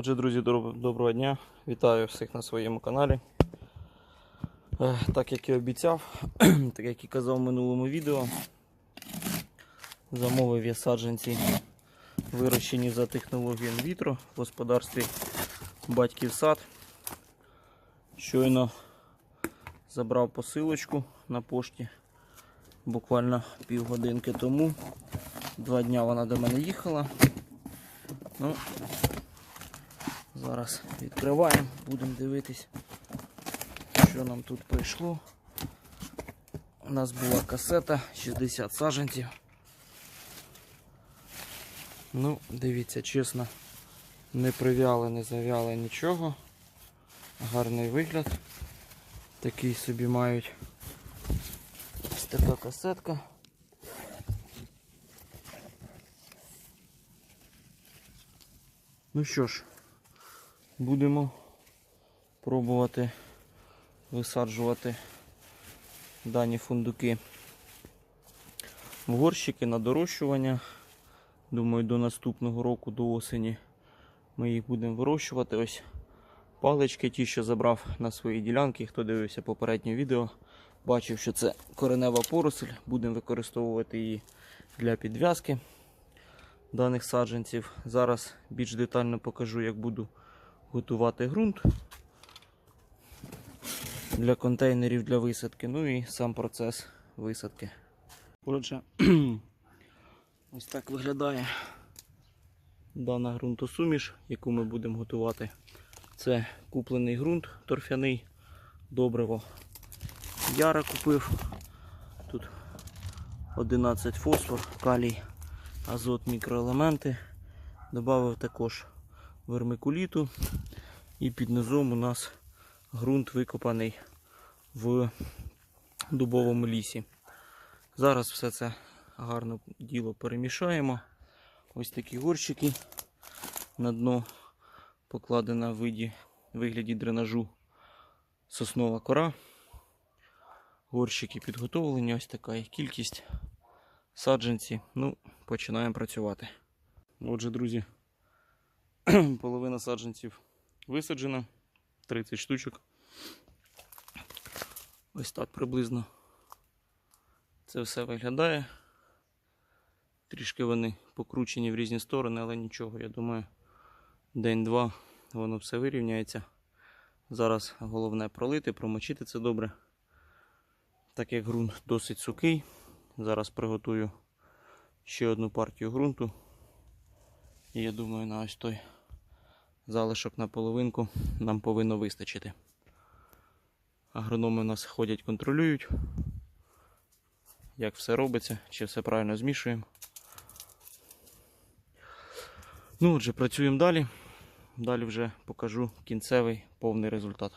Отже, друзі, доброго дня. Вітаю всіх на своєму каналі. Е, Так як і обіцяв, так як і казав в минулому відео, замовив я саджанці, вирощені за технологією інвітро в господарстві батьків сад. Щойно забрав посилочку на пошті буквально півгодинки тому. Два дня вона до мене їхала. Ну, Зараз відкриваємо, будемо дивитись, що нам тут прийшло. У нас була касета 60 саджанців. Ну, дивіться, чесно, не прив'яли, не зав'яли нічого. Гарний вигляд. Такий собі мають ось така касетка. Ну що ж, будемо пробувати висаджувати дані фундуки в горщики на дорощування. Думаю, до наступного року, до осені, ми їх будемо вирощувати. Ось палички, ті, що забрав на свої ділянки. Хто дивився попереднє відео, бачив, що це коренева поросль. Будемо використовувати її для підв'язки даних саджанців. Зараз більш детально покажу, як буду готувати ґрунт для контейнерів для висадки. Ну і сам процес висадки. Отже, ось так виглядає дана ґрунтосуміш, яку ми будемо готувати. Це куплений ґрунт торфяний, добриво. Яра купив. Тут 11 фосфор, калій, азот, мікроелементи. Добавив також вермикуліту. І під низом у нас ґрунт викопаний в дубовому лісі. Зараз все це гарно діло перемішаємо. Ось такі горщики. На дно покладена в вигляді дренажу соснова кора. Горщики підготовлені, ось така кількість. Саджанці. Ну, починаємо працювати. Отже, друзі, половина саджанців висаджена. 30 штучок. Ось так приблизно це все виглядає. Трішки вони покручені в різні сторони, але нічого, я думаю, день-два воно все вирівняється. Зараз головне пролити, промочити це добре. Так як ґрунт досить сухий, зараз приготую ще одну партію ґрунту. І я думаю, на ось той залишок на половинку нам повинно вистачити. Агрономи у нас ходять, контролюють, як все робиться, чи все правильно змішуємо. Ну, отже, працюємо далі. Далі вже покажу кінцевий повний результат.